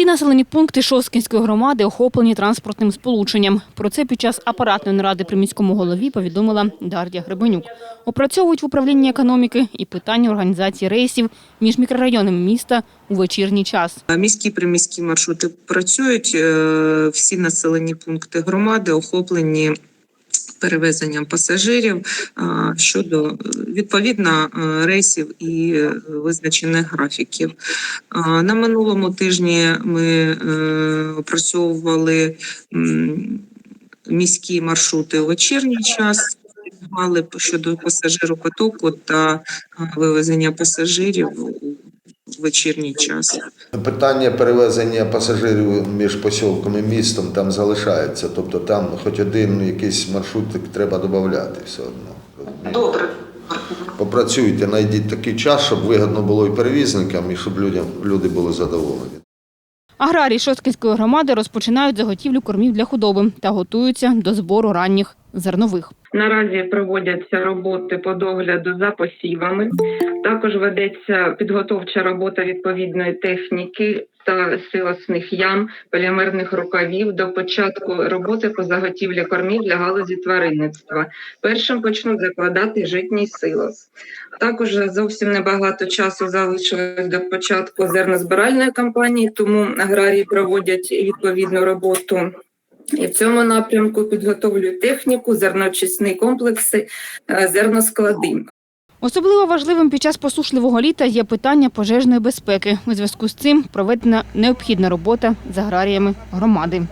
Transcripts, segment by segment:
Всі населені пункти Шосткінської громади охоплені транспортним сполученням. Про це під час апаратної наради при міському голові повідомила Дар'я Гребенюк. Опрацьовують в управлінні економіки і питання організації рейсів між мікрорайонами міста у вечірній час. Міські приміські маршрути працюють. е, Всі населені пункти громади охоплені перевезенням пасажирів щодо е, відповідно е, рейсів і е, визначених графіків. На минулому тижні ми опрацьовували міські маршрути у вечірній час. Мали щодо пасажиропотоку та вивезення пасажирів вечірній час. Питання перевезення пасажирів між посілком і містом там залишається. Тобто там хоч один якийсь маршрутик треба додати все одно. Добре. Попрацюйте, знайдіть такий час, щоб вигідно було і перевізникам, і щоб людям люди були задоволені. Аграрії Шосткінської громади розпочинають заготівлю кормів для худоби та готуються до збору ранніх зернових. Наразі проводяться роботи по догляду за посівами. Також ведеться підготовча робота відповідної техніки та силосних ям, полімерних рукавів до початку роботи по заготівлі кормів для галузі тваринництва. Першим почнуть закладати житній силос. Також зовсім небагато часу залишилось до початку зернозбиральної кампанії, тому аграрії проводять відповідну роботу і в цьому напрямку підготовлюють техніку, зерноочисні комплекси, е, зерносклади. Особливо важливим під час посушливого літа є питання пожежної безпеки. У зв'язку з цим проведена необхідна робота з аграріями громади.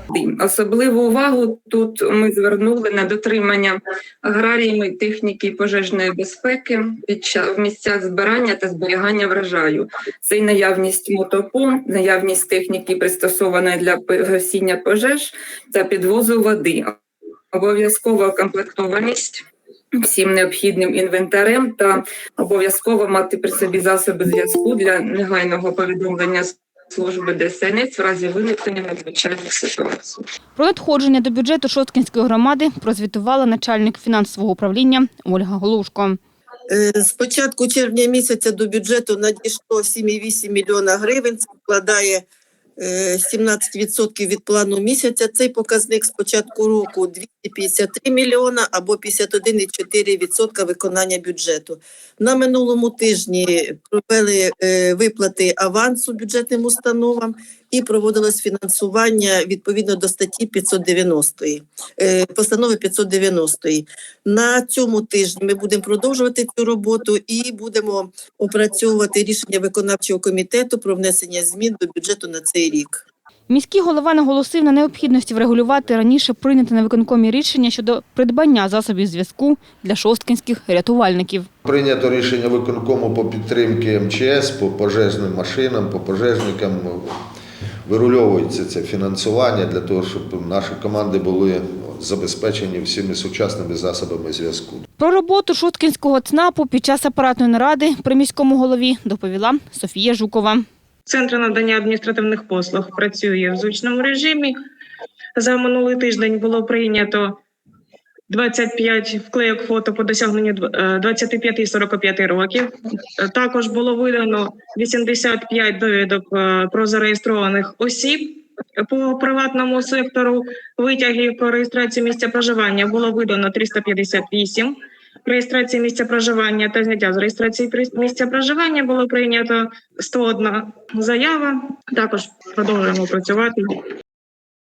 Особливу увагу тут ми звернули на дотримання аграріями техніки пожежної безпеки під час в місцях збирання та зберігання врожаю. Це й наявність мотопомп, наявність техніки, пристосованої для гасіння пожеж та підвозу води. Обов'язкова комплектованість всім необхідним інвентарем та обов'язково мати при собі засоби зв'язку для негайного повідомлення служби ДСНС в разі виникнення надзвичайних ситуацій. Про надходження до бюджету Шосткінської громади прозвітувала начальник фінансового управління Ольга Голушко. Е, З початку червня місяця до бюджету надійшло 7,8 мільйона гривень. Це складає 17% від плану місяця. Цей показник з початку року 253 мільйона або 51,4% виконання бюджету. На минулому тижні провели е, виплати авансу бюджетним установам і проводилось фінансування відповідно до статті 590 е, постанови 590. На цьому тижні ми будемо продовжувати цю роботу і будемо опрацьовувати рішення виконавчого комітету про внесення змін до бюджету на цей рік. Міський голова наголосив на необхідності врегулювати раніше прийняте на виконкомі рішення щодо придбання засобів зв'язку для шосткінських рятувальників. Прийнято рішення виконкому по підтримки МЧС, по пожежним машинам, по пожежникам. Вирульовується це фінансування для того, щоб наші команди були забезпечені всіми сучасними засобами зв'язку. Про роботу Шуткінського ЦНАПу під час апаратної наради при міському голові доповіла Софія Жукова. Центр надання адміністративних послуг працює в звичному режимі. За минулий тиждень було прийнято 25 вклейок фото по досягненню дв- е, 25 і 45 років. Також було видано 85 довідок е, про зареєстрованих осіб. По приватному сектору витягів про реєстрацію місця проживання було видано 358. Реєстрації місця проживання та зняття з реєстрації місця проживання було прийнято 101 заява. Також продовжуємо працювати